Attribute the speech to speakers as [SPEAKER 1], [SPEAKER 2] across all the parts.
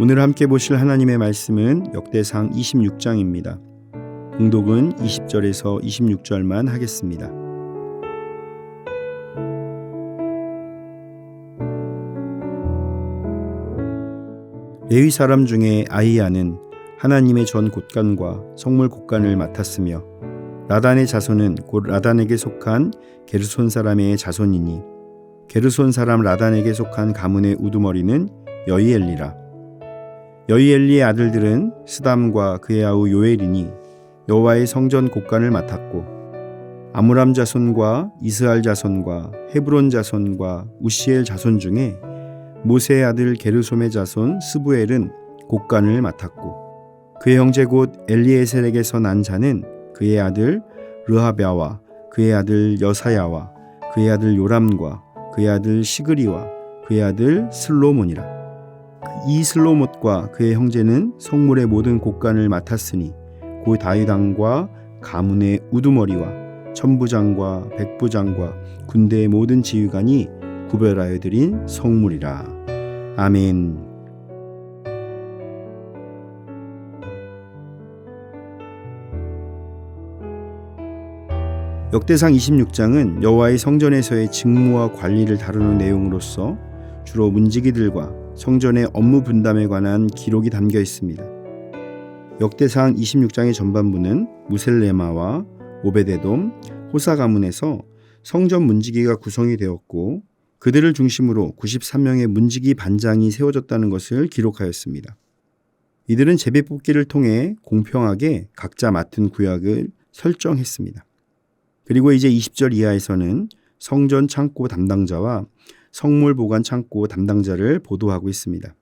[SPEAKER 1] 오늘 함께 보실 하나님의 말씀은 역대상 26장입니다. 공독은 20절에서 26절만 하겠습니다. 레위 사람 중에 아이야는 하나님의 전 곳간과 성물 곳간을 맡았으며 라단의 자손은 곧 라단에게 속한 게르손 사람의 자손이니 게르손 사람 라단에게 속한 가문의 우두머리는 여이엘리라 여이엘리의 아들들은 스담과 그의 아우 요엘이니 여호와의 성전 곳간을 맡았고 아므람 자손과 이스할 자손과 헤브론 자손과 우시엘 자손 중에 모세의 아들 게르솜의 자손 스부엘은 곳간을 맡았고 그의 형제 곧 엘리에셀에게서 난 자는 그의 아들 르하랴와 그의 아들 여사야와 그의 아들 요람과 그의 아들 시그리와 그의 아들 슬로몬이라 이 슬로못과 그의 형제는 성물의 모든 곳간을 맡았으니 고 다윗왕과 가문의 우두머리와 천부장과 백부장과 군대의 모든 지휘관이 구별하여 드린 성물이라. 아멘. 역대상 26장은 여호와의 성전에서의 직무와 관리를 다루는 내용으로서 주로 문지기들과 성전의 업무 분담에 관한 기록이 담겨 있습니다. 역대상 26장의 전반부는 무셀레마와 오베데돔, 호사 가문에서 성전 문지기가 구성이 되었고 그들을 중심으로 93명의 문지기 반장이 세워졌다는 것을 기록하였습니다. 이들은 제비 뽑기를 통해 공평하게 각자 맡은 구역을 설정했습니다. 그리고 이제 20절 이하에서는 성전 창고 담당자와 성물 보관 창고 담당자를 보도하고 있습니다.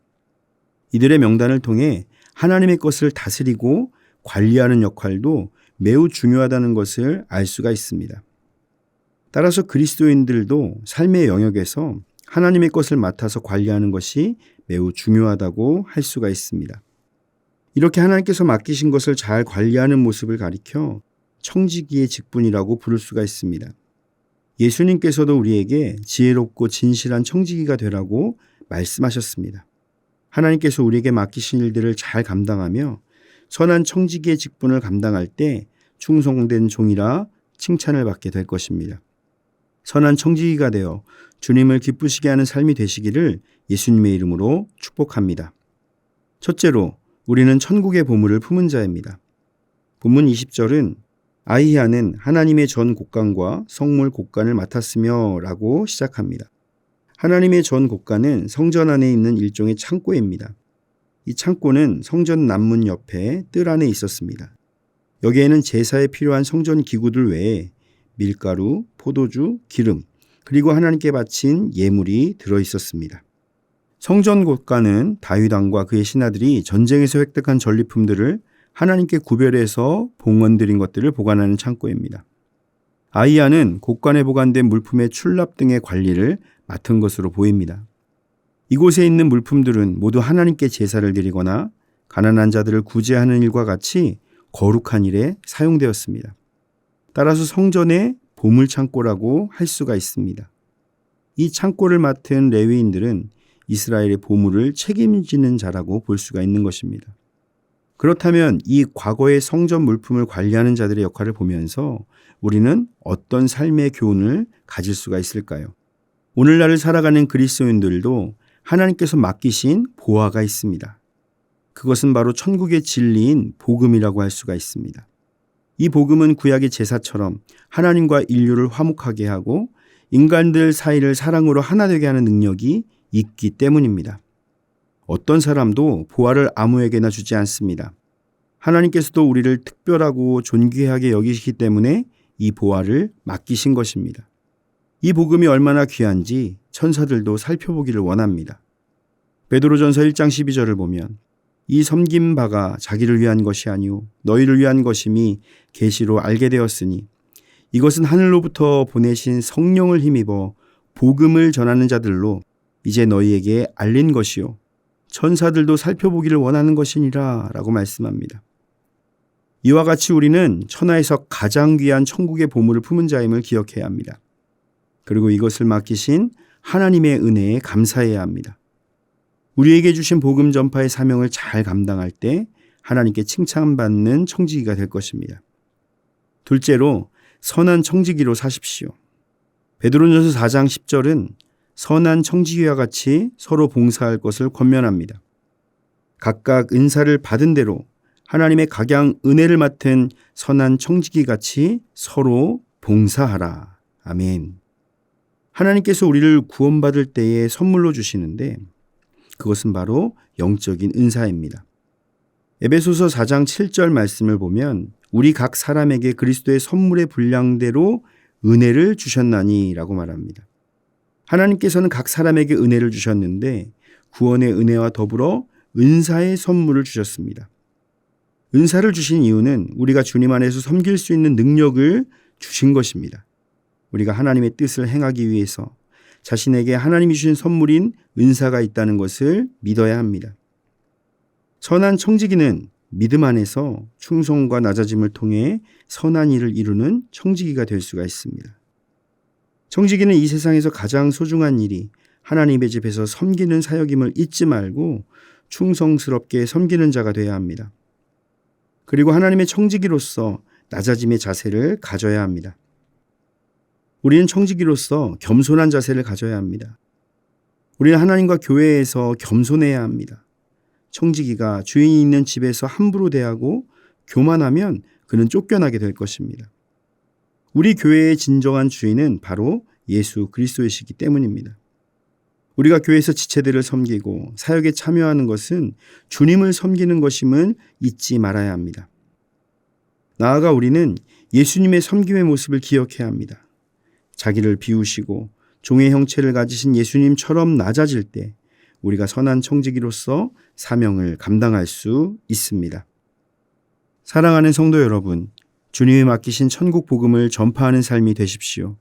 [SPEAKER 1] 이들의 명단을 통해 하나님의 것을 다스리고 관리하는 역할도 매우 중요하다는 것을 알 수가 있습니다. 따라서 그리스도인들도 삶의 영역에서 하나님의 것을 맡아서 관리하는 것이 매우 중요하다고 할 수가 있습니다. 이렇게 하나님께서 맡기신 것을 잘 관리하는 모습을 가리켜 청지기의 직분이라고 부를 수가 있습니다. 예수님께서도 우리에게 지혜롭고 진실한 청지기가 되라고 말씀하셨습니다. 하나님께서 우리에게 맡기신 일들을 잘 감당하며 선한 청지기의 직분을 감당할 때 충성된 종이라 칭찬을 받게 될 것입니다. 선한 청지기가 되어 주님을 기쁘시게 하는 삶이 되시기를 예수님의 이름으로 축복합니다. 첫째로 우리는 천국의 보물을 품은 자입니다. 본문 20절은 아이야는 하나님의 전 곡간과 성물 곡간을 맡았으며 라고 시작합니다. 하나님의 전 곡간은 성전 안에 있는 일종의 창고입니다. 이 창고는 성전 남문 옆에 뜰 안에 있었습니다. 여기에는 제사에 필요한 성전 기구들 외에 밀가루, 포도주, 기름, 그리고 하나님께 바친 예물이 들어 있었습니다. 성전 곳간은 다윗 왕과 그의 신하들이 전쟁에서 획득한 전리품들을 하나님께 구별해서 봉헌드린 것들을 보관하는 창고입니다. 아이야는 곳간에 보관된 물품의 출납 등의 관리를 맡은 것으로 보입니다. 이곳에 있는 물품들은 모두 하나님께 제사를 드리거나 가난한 자들을 구제하는 일과 같이 거룩한 일에 사용되었습니다. 따라서 성전의 보물 창고라고 할 수가 있습니다. 이 창고를 맡은 레위인들은 이스라엘의 보물을 책임지는 자라고 볼 수가 있는 것입니다. 그렇다면 이 과거의 성전 물품을 관리하는 자들의 역할을 보면서 우리는 어떤 삶의 교훈을 가질 수가 있을까요? 오늘날을 살아가는 그리스도인들도 하나님께서 맡기신 보화가 있습니다. 그것은 바로 천국의 진리인 복음이라고 할 수가 있습니다. 이 복음은 구약의 제사처럼 하나님과 인류를 화목하게 하고 인간들 사이를 사랑으로 하나 되게 하는 능력이 있기 때문입니다. 어떤 사람도 보화를 아무에게나 주지 않습니다. 하나님께서도 우리를 특별하고 존귀하게 여기시기 때문에 이 보화를 맡기신 것입니다. 이 복음이 얼마나 귀한지 천사들도 살펴보기를 원합니다. 베드로전서 1장 12절을 보면 이 섬긴 바가 자기를 위한 것이 아니오 너희를 위한 것임이 계시로 알게 되었으니 이것은 하늘로부터 보내신 성령을 힘입어 복음을 전하는 자들로 이제 너희에게 알린 것이요 천사들도 살펴보기를 원하는 것이니라 라고 말씀합니다. 이와 같이 우리는 천하에서 가장 귀한 천국의 보물을 품은 자임을 기억해야 합니다. 그리고 이것을 맡기신 하나님의 은혜에 감사해야 합니다. 우리에게 주신 복음 전파의 사명을 잘 감당할 때 하나님께 칭찬받는 청지기가 될 것입니다. 둘째로 선한 청지기로 사십시오. 베드로전서 4장 10절은 선한 청지기와 같이 서로 봉사할 것을 권면합니다. 각각 은사를 받은 대로 하나님의 각양 은혜를 맡은 선한 청지기 같이 서로 봉사하라. 아멘. 하나님께서 우리를 구원받을 때에 선물로 주시는데 그것은 바로 영적인 은사입니다. 에베소서 4장 7절 말씀을 보면 우리 각 사람에게 그리스도의 선물의 분량대로 은혜를 주셨나니라고 말합니다. 하나님께서는 각 사람에게 은혜를 주셨는데 구원의 은혜와 더불어 은사의 선물을 주셨습니다. 은사를 주신 이유는 우리가 주님 안에서 섬길 수 있는 능력을 주신 것입니다. 우리가 하나님의 뜻을 행하기 위해서 자신에게 하나님이 주신 선물인 은사가 있다는 것을 믿어야 합니다. 선한 청지기는 믿음 안에서 충성과 낮아짐을 통해 선한 일을 이루는 청지기가 될 수가 있습니다. 청지기는 이 세상에서 가장 소중한 일이 하나님의 집에서 섬기는 사역임을 잊지 말고 충성스럽게 섬기는 자가 되어야 합니다. 그리고 하나님의 청지기로서 낮아짐의 자세를 가져야 합니다. 우리는 청지기로서 겸손한 자세를 가져야 합니다. 우리는 하나님과 교회에서 겸손해야 합니다. 청지기가 주인이 있는 집에서 함부로 대하고 교만하면 그는 쫓겨나게 될 것입니다. 우리 교회의 진정한 주인은 바로 예수 그리스도이시기 때문입니다. 우리가 교회에서 지체들을 섬기고 사역에 참여하는 것은 주님을 섬기는 것임을 잊지 말아야 합니다. 나아가 우리는 예수님의 섬김의 모습을 기억해야 합니다. 자기를 비우시고 종의 형체를 가지신 예수님처럼 낮아질 때 우리가 선한 청지기로서 사명을 감당할 수 있습니다. 사랑하는 성도 여러분, 주님이 맡기신 천국 복음을 전파하는 삶이 되십시오.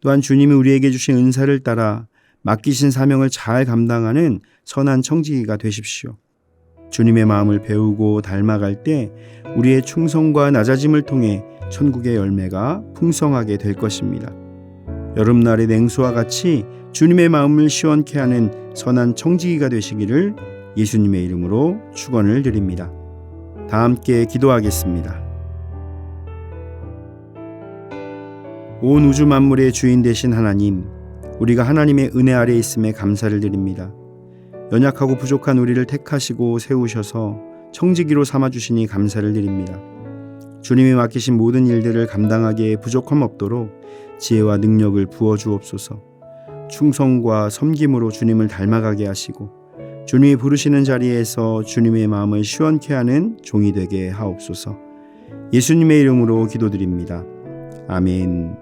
[SPEAKER 1] 또한 주님이 우리에게 주신 은사를 따라 맡기신 사명을 잘 감당하는 선한 청지기가 되십시오. 주님의 마음을 배우고 닮아갈 때 우리의 충성과 낮아짐을 통해 천국의 열매가 풍성하게 될 것입니다. 여름날의 냉수와 같이 주님의 마음을 시원케 하는 선한 청지기가 되시기를 예수님의 이름으로 축원을 드립니다. 다 함께 기도하겠습니다. 온 우주 만물의 주인 되신 하나님, 우리가 하나님의 은혜 아래 있음에 감사를 드립니다. 연약하고 부족한 우리를 택하시고 세우셔서 청지기로 삼아 주시니 감사를 드립니다. 주님이 맡기신 모든 일들을 감당하기에 부족함 없도록 지혜와 능력을 부어 주옵소서. 충성과 섬김으로 주님을 닮아가게 하시고 주님이 부르시는 자리에서 주님의 마음을 시원케 하는 종이 되게 하옵소서. 예수님의 이름으로 기도드립니다. 아멘.